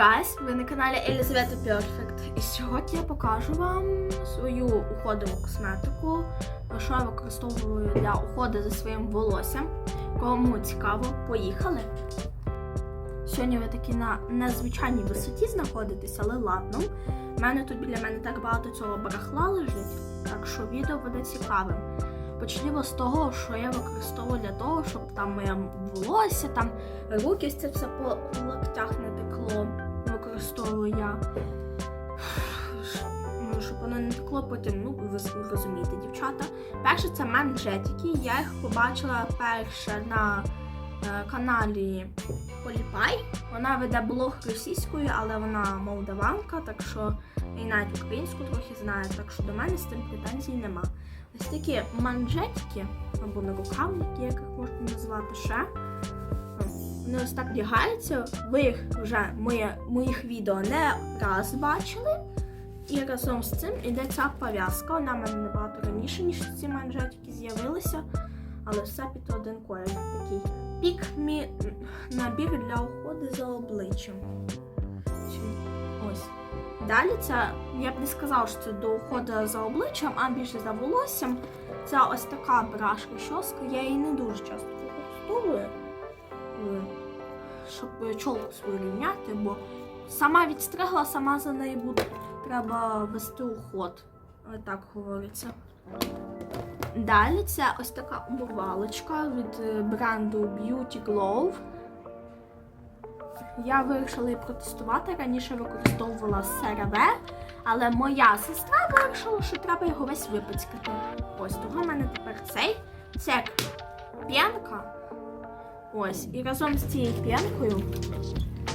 гайс! Ви на каналі Елізавета Perfect. І сьогодні я покажу вам свою уходову косметику, що я використовую для уходу за своїм волоссям. Кому цікаво, поїхали. Сьогодні ви такі на незвичайній висоті знаходитесь, але ладно. У мене тут біля мене так багато цього барахла лежить, так що відео буде цікавим. Почнімо з того, що я використовую для того, щоб там моє волосся, там руки це все по локтях не текло. Використовую я. Ну, щоб воно не текло потім, ну ви розумієте, дівчата. Перше це манжетики. Я їх побачила перше на е, каналі Поліпай. Вона веде блог російською, але вона молдаванка, так що і навіть українську трохи знає, так що до мене з цим претензій нема. Ось такі манжетики, або нарукавники, як їх можна назвати ще. Вони ось так вдягаються. Ви їх вже моє, моїх відео не раз бачили. І разом з цим іде ця пов'язка. Вона в мене набагато раніше, ніж ці манжетики з'явилися. Але все під один колір. Такий пік-мі набір для уходу за обличчям. Ось. Далі це, я б не сказала, що це до уходу за обличчям, а більше за волоссям. Це ось така брашка щоска. Я її не дуже часто використовую, щоб чолку свою рівняти, бо сама відстригла, сама за неї буду. Треба вести уход. Ось Так говориться. Далі це ось така умивалочка від е, бренду Beauty Glow. Я вирішила її протестувати. Раніше використовувала CeraVe, але моя сестра вирішила, що треба його весь випацькати. Ось того в мене тепер цей. Це п'янка. Ось. І разом з цією п'янкою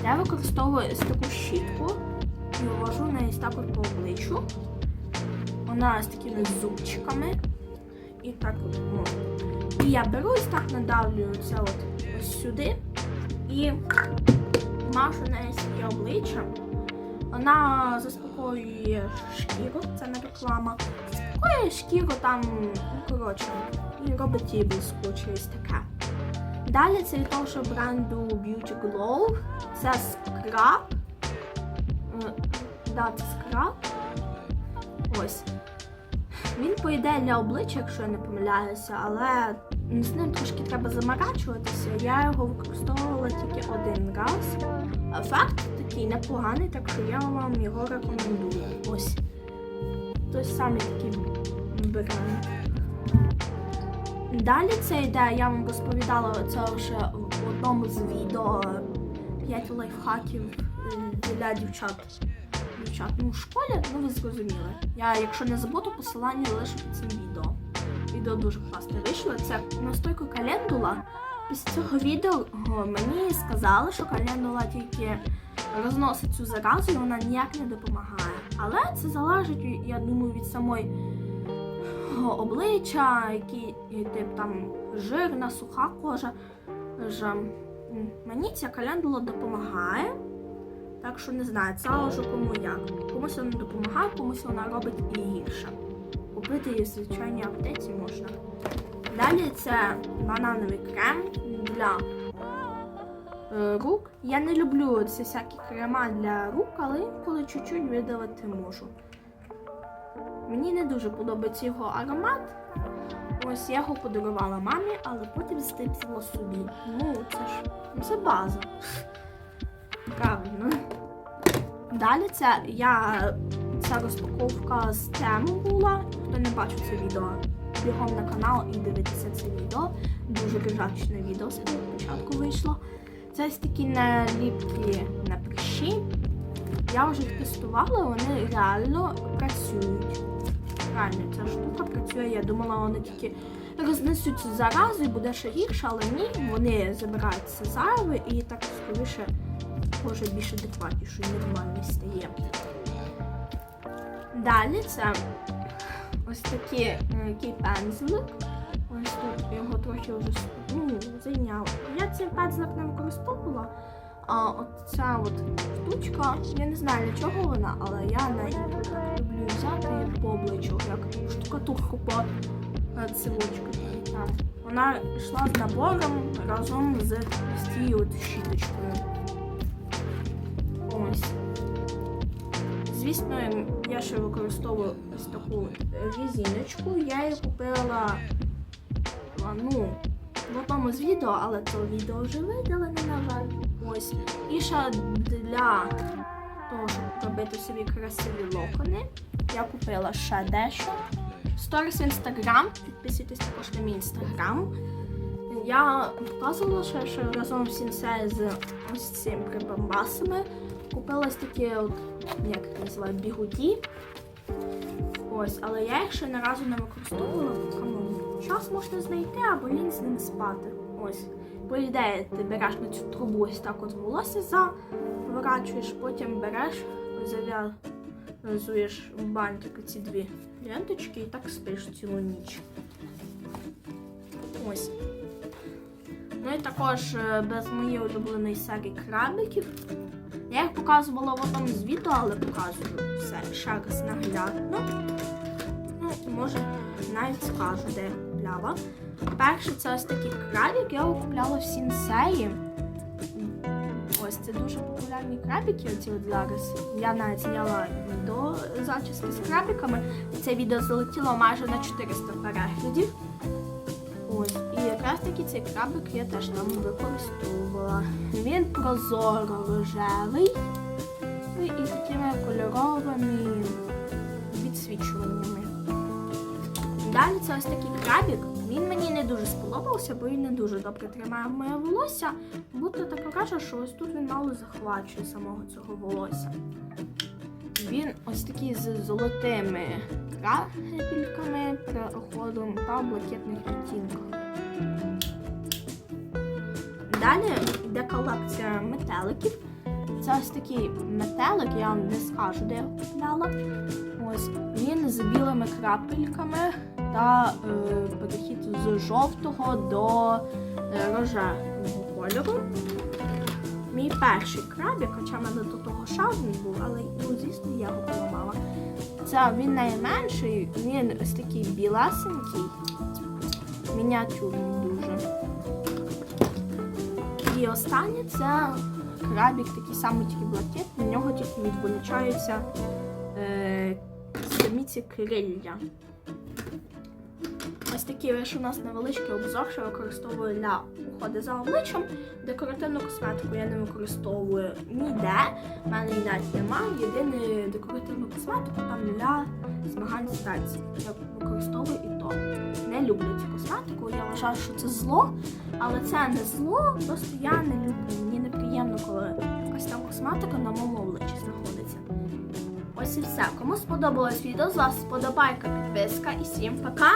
я використовую таку щітку і ввожу неї так по обличчю. Вона з такими зубчиками. І так от. ну. І я беру ось так надавлюю це от ось сюди. І машу неї своє обличчя. Вона заспокоює шкіру, це не реклама. Заспокоює шкіру там, ну коротше, і робить її блискучою ось таке. Далі це від того, що бренду Beauty Glow. Це скраб. Да, це скраб. Ось. Він поїде для обличчя, якщо я не помиляюся, але з ним трошки треба заморачуватися. Я його використовувала тільки один раз. Ефект такий непоганий, так що я вам його рекомендую. Ось. Той самий такий бренд. Далі це йде, я вам розповідала це вже в одному з відео 5 лайфхаків е, для дівчат. Дівчат, ну в школі, ну ви зрозуміли. Я, якщо не забуду, посилання лишу під цим відео. Відео дуже класне вийшло. Це настойка календула. Після цього відео мені сказали, що календула тільки розносить цю заразу і вона ніяк не допомагає. Але це залежить, я думаю, від самої о, обличчя, які тип там жирна, суха кожа. Ж, мені ця календула допомагає. Так що не знаю, це вже кому як. Комусь вона допомагає, комусь вона робить і гірше. Купити її в звичайній аптеці можна. Далі це банановий крем для е, рук. Я не люблю ці всякі крема для рук, але інколи чуть-чуть видавати можу. Мені не дуже подобається його аромат. Ось я його подарувала мамі, але потім стипсила собі. Ну, це ж ну, це база. Правильно. Далі це я ця розпаковка з тему була. Хто не бачив це відео, бігом на канал і дивитися це відео. Дуже ржачне відео з початку вийшло. Це ось такі наліпки на прищі. Я вже тестувала, вони реально працюють. Реально, ця штука працює. Я думала, вони тільки рознесуть цю заразу і буде ще гірше, але ні, вони забирають все зайве і так скоріше може більш адекватніше і нормальний стає. Далі це ось такі, е, такий пензлик. Ось тут його трохи вже ну, зайняв. Я цей пензлик не використовувала. А от ця от штучка, я не знаю для чого вона, але я на обличчю, як штукатурку по е, цілочку. Вона йшла з набором разом з цією щіточкою. Ось. Звісно, я ще використовую ось таку різіночку. Я її купила ну, в одному з відео, але то відео вже видалене, на жаль. Ось. І ще для щоб робити собі красиві локони, я купила ще дещо. Сторіс в інстаграм. Підписуйтесь також на мій інстаграм. Я показувала ще, що разом в сінсей з ось цим прибамбасами купила такі, от, як називають, бігуді. Ось, але я їх ще ні разу не використовувала, тому час можна знайти або лінь з ними спати. Ось. По ідеї, ти береш на цю трубу ось так от волосся заворачуєш, потім береш, зав'язуєш в бантик ці дві ленточки і так спиш цілу ніч. Ось. Ну і також без моєї улюбленої серії крабиків. Я їх показувала в одному з відео, але показую все ще раз наглядно. Ну, може, навіть скажу, де я купляла. Перше, це ось такий крабик, я його купляла в сінсеї. Це дуже популярні крабики, оці от зараз. Я навіть зняла відео зачіски з крабиками. Це відео залетіло майже на 400 переглядів. Ось, і якраз таки цей крабик я теж там використовувала. Він прозоро рожевий і такими кольоровими відсвічуваннями. Далі це ось такий крабик. Він мені не дуже сподобався, бо він не дуже добре тримає моє волосся. Будто так каже, що ось тут він мало захвачує самого цього волосся. Він ось такий з золотими крапельками, переходом та блакитних відтінках. Далі йде колекція метеликів. Це ось такий метелик, я вам не скажу, де я купляла. Ось він з білими крапельками та е, перехід з жовтого до е, рожевого кольору. Мій перший крабик, хоча в мене до того один був, але ну, звісно, я його поламала. Це він найменший, він ось такий біласенький, мініатюрний дуже. І останнє це крабик такий самий тільки блакитний, в нього тільки відволічаються самі ці крилля. Ось такий лише у нас невеличкий обзор, що я використовую для уходу за обличчям. Декоративну косметику я не використовую ніде. У мене і навіть немає. Єдине декоративну косметику там для змагань з танців. Я використовую і то. Не люблю цю косметику. Я вважаю, що це зло, але це не зло, просто я не люблю. Мені неприємно, коли якась там косметика на моєму обличчі знаходиться. Ось і все. Кому сподобалось відео, з вас сподобайка, підписка і всім пока!